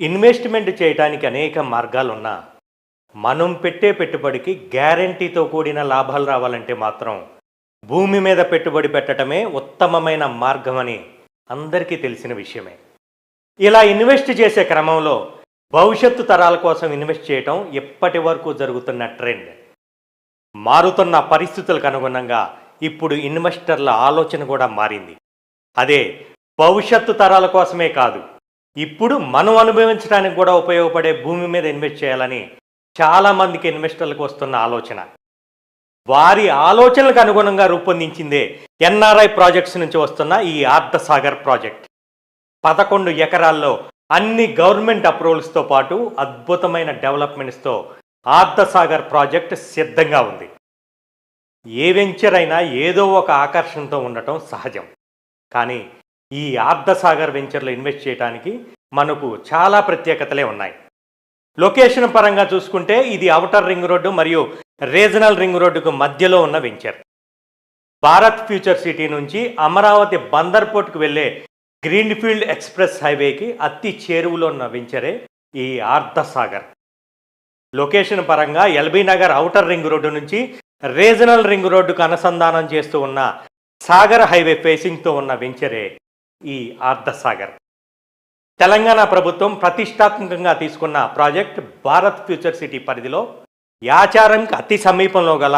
Investment చేయటానికి అనేక మార్గాలున్నా మనం పెట్టే పెట్టుబడికి గ్యారంటీతో కూడిన లాభాలు రావాలంటే మాత్రం భూమి మీద పెట్టుబడి పెట్టడమే ఉత్తమమైన మార్గమని అందరికీ తెలిసిన విషయమే. ఇలా ఇన్వెస్ట్ చేసే క్రమంలో భవిష్యత్తు తరాల కోసం ఇన్వెస్ట్ చేయటం ఇప్పటి వరకు జరుగుతున్న ట్రెండ్? మారుతున్న పరిస్థితులకు అనుగుణంగా ఇప్పుడు ఇన్వెస్టర్ల ఆలోచన కూడా మారింది. అదే భవిష్యత్తు తరాల కోసమే కాదు ఇప్పుడు మనం అనుభవించడానికి కూడా ఉపయోగపడే భూమి మీద ఇన్వెస్ట్ చేయాలని చాలామందికి ఇన్వెస్టర్లకు వస్తున్న ఆలోచన. వారి ఆలోచనలకు అనుగుణంగా రూపొందించిందే ఎన్ఆర్ఐ ప్రాజెక్ట్స్ నుంచి వస్తున్న ఈ ఆర్ధసాగర్ ప్రాజెక్ట్. పదకొండు ఎకరాల్లో అన్ని గవర్నమెంట్ అప్రూవల్స్తో పాటు అద్భుతమైన డెవలప్మెంట్స్తో ఆర్ధసాగర్ ప్రాజెక్ట్ సిద్ధంగా ఉంది. ఏ వెంచర్ అయినా ఏదో ఒక ఆకర్షణతో ఉండటం సహజం. కానీ ఈ ఆర్ధసాగర్ వెంచర్లో ఇన్వెస్ట్ చేయడానికి మనకు చాలా ప్రత్యేకతలే ఉన్నాయి. లొకేషన్ పరంగా చూసుకుంటే ఇది అవుటర్ రింగ్ రోడ్డు మరియు రీజనల్ రింగ్ రోడ్డుకు మధ్యలో ఉన్న వెంచర్. భారత్ ఫ్యూచర్ సిటీ నుంచి అమరావతి బందర్ పోర్ట్కు వెళ్ళే గ్రీన్ఫీల్డ్ ఎక్స్ప్రెస్ హైవేకి అతి చేరువలో ఉన్న వెంచరే ఈ ఆర్ధసాగర్. లొకేషన్ పరంగా LB Nagar outer ring road నుంచి రీజనల్ రింగ్ రోడ్డుకు అనుసంధానం చేస్తూ ఉన్న సాగర్ హైవే ఫేసింగ్తో ఉన్న వెంచరే ఈ ఆర్ధసాగర్ తెలంగాణ ప్రభుత్వం ప్రతిష్టాత్మకంగా తీసుకున్న ప్రాజెక్ట్ భారత్ ఫ్యూచర్ సిటీ పరిధిలో యాచారంకి అతి సమీపంలో గల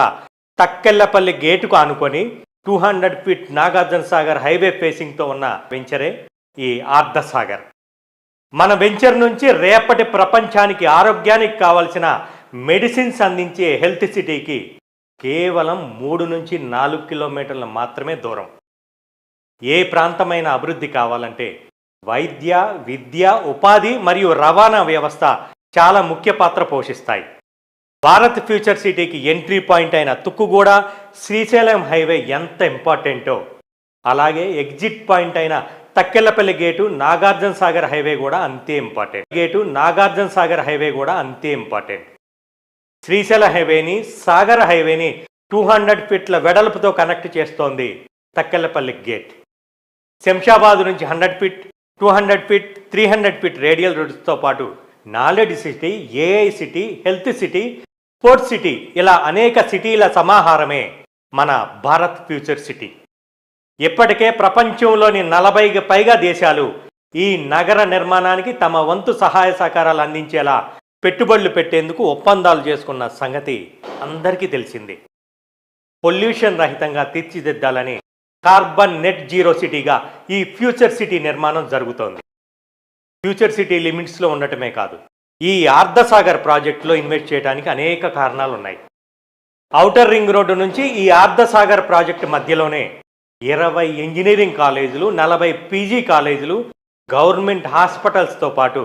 తక్కెళ్ళపల్లి గేటుకు ఆనుకొని two hundred feet Nagarjuna Sagar highway ఫేసింగ్తో ఉన్న వెంచరే ఈ ఆర్ధసాగర్ మన వెంచర్ నుంచి రేపటి ప్రపంచానికి ఆరోగ్యానికి కావలసిన మెడిసిన్స్ అందించే హెల్త్ సిటీకి కేవలం మూడు నుంచి నాలుగు కిలోమీటర్లు మాత్రమే దూరం. ఏ ప్రాంతమైన అభివృద్ధి కావాలంటే వైద్య విద్య ఉపాధి మరియు రవాణా వ్యవస్థ చాలా ముఖ్య పాత్ర పోషిస్తాయి. భారత్ ఫ్యూచర్ సిటీకి ఎంట్రీ పాయింట్ అయిన తుక్కుగూడ శ్రీశైలం హైవే ఎంత ఇంపార్టెంటో. అలాగే ఎగ్జిట్ పాయింట్ అయిన తక్కెళ్ళపల్లి గేటు నాగార్జున సాగర్ హైవే కూడా అంతే important. Gate Nagarjuna Sagar highway కూడా అంతే ఇంపార్టెంట్. శ్రీశైల హైవేని సాగర్ హైవేని టూ హండ్రెడ్ ఫీట్ల వెడల్పుతో కనెక్ట్ చేస్తోంది తక్కెళ్ళపల్లి గేట్. శంషాబాద్ నుంచి hundred feet two hundred feet three hundred feet radial రోడ్స్తో పాటు knowledge city AI city health city sports city ఇలా అనేక సిటీల సమాహారమే మన భారత్ ఫ్యూచర్ సిటీ. ఇప్పటికే ప్రపంచంలోని నలభైకి పైగా దేశాలు ఈ నగర నిర్మాణానికి తమ వంతు సహాయ సహకారాలు అందించేలా పెట్టుబడులు పెట్టేందుకు ఒప్పందాలు చేసుకున్న సంగతి అందరికీ తెలిసింది. పొల్యూషన్ రహితంగా తీర్చిదిద్దాలని కార్బన్ నెట్ జీరో సిటీగా ఈ ఫ్యూచర్ సిటీ నిర్మాణం జరుగుతోంది. ఫ్యూచర్ సిటీ లిమిట్స్లో ఉండటమే కాదు ఈ ఆర్ధసాగర్ ప్రాజెక్టులో ఇన్వెస్ట్ చేయడానికి అనేక కారణాలు ఉన్నాయి ఔటర్ రింగ్ రోడ్డు నుంచి ఈ ఆర్ధసాగర్ ప్రాజెక్టు మధ్యలోనే ఇరవై ఇంజనీరింగ్ కాలేజీలు నలభై పీజీ కాలేజీలు గవర్నమెంట్ హాస్పిటల్స్తో పాటు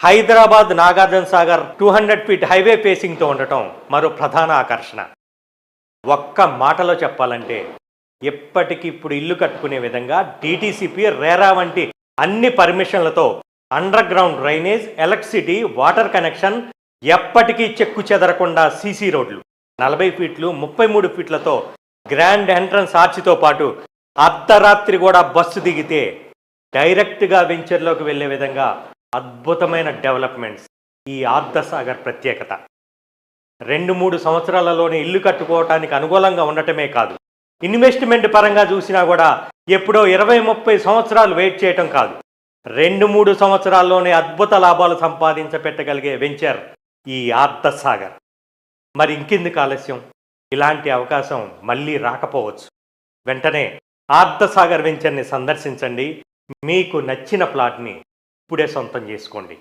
Hyderabad Nagarjuna Sagar two hundred feet highway ఫేసింగ్తో ఉండటం మరో ప్రధాన ఆకర్షణ. ఒక్క మాటలో చెప్పాలంటే ఎప్పటికిప్పుడు ఇల్లు కట్టుకునే విధంగా డీటీసీపీ రేరా వంటి అన్ని పర్మిషన్లతో underground drainage electricity water connection ఎప్పటికీ చెక్కు చెదరకుండా సీసీ రోడ్లు. నలభై ఫీట్లు ముప్పై మూడు ఫీట్లతో గ్రాండ్ ఎంట్రన్స్ ఆర్చితో పాటు అర్ధరాత్రి కూడా బస్సు దిగితే డైరెక్ట్గా వెంచర్లోకి వెళ్ళే విధంగా అద్భుతమైన డెవలప్మెంట్స్ ఈ ఆర్ధసాగర్ ప్రత్యేకత. రెండు మూడు సంవత్సరాలలోనే ఇల్లు కట్టుకోవటానికి అనుకూలంగా ఉండటమే కాదు. ఇన్వెస్ట్మెంట్ పరంగా చూసినా కూడా ఎప్పుడో ఇరవై ముప్పై సంవత్సరాలు వెయిట్ చేయటం కాదు. రెండు మూడు సంవత్సరాల్లోనే అద్భుత లాభాలు సంపాదించపెట్టగలిగే వెంచర్ ఈ ఆర్ధసాగర్. మరి ఇంకెందుకు ఆలస్యం? ఇలాంటి అవకాశం మళ్ళీ రాకపోవచ్చు. వెంటనే ఆర్ధసాగర్ వెంచర్ని సందర్శించండి. మీకు నచ్చిన ప్లాట్ని ఇప్పుడే సొంతం చేసుకోండి.